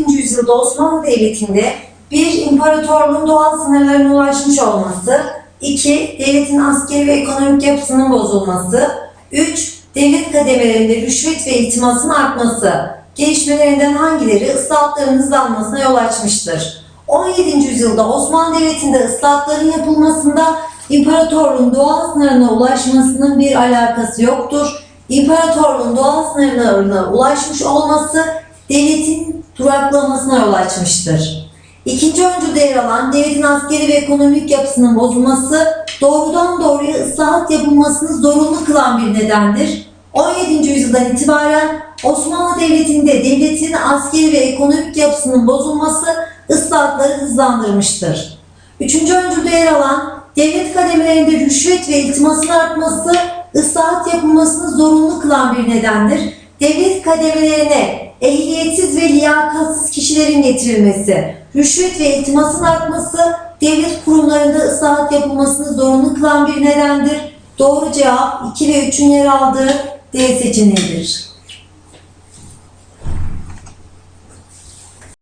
17. yüzyılda Osmanlı Devleti'nde bir imparatorluğun doğal sınırlarına ulaşmış olması, 2. Devletin askeri ve ekonomik yapısının bozulması, 3. Devlet kademelerinde rüşvet ve iltimasın artması, gelişmelerinden hangileri ıslahatların hızlanmasına yol açmıştır? 17. yüzyılda Osmanlı Devleti'nde ıslahatların yapılmasında imparatorluğun doğal sınırına ulaşmasının bir alakası yoktur. İmparatorluğun doğal sınırlarına ulaşmış olması devletin duraklamasına yol açmıştır. İkinci öncülde yer alan devletin askeri ve ekonomik yapısının bozulması doğrudan doğruya ıslahat yapılmasını zorunlu kılan bir nedendir. 17. yüzyıldan itibaren Osmanlı Devleti'nde devletin askeri ve ekonomik yapısının bozulması ıslahatları hızlandırmıştır. Üçüncü öncülde yer alan devlet kademelerinde rüşvet ve iltimasın artması ıslahat yapılmasını zorunlu kılan bir nedendir. Devlet kademelerine ehliyetsiz ve liyakatsız kişilerin getirilmesi, rüşvet ve iltimasın artması devlet kurumlarında ıslahat yapılmasını zorunlu kılan bir nedendir. Doğru cevap 2 ve 3'ün yer aldığı D seçeneğidir.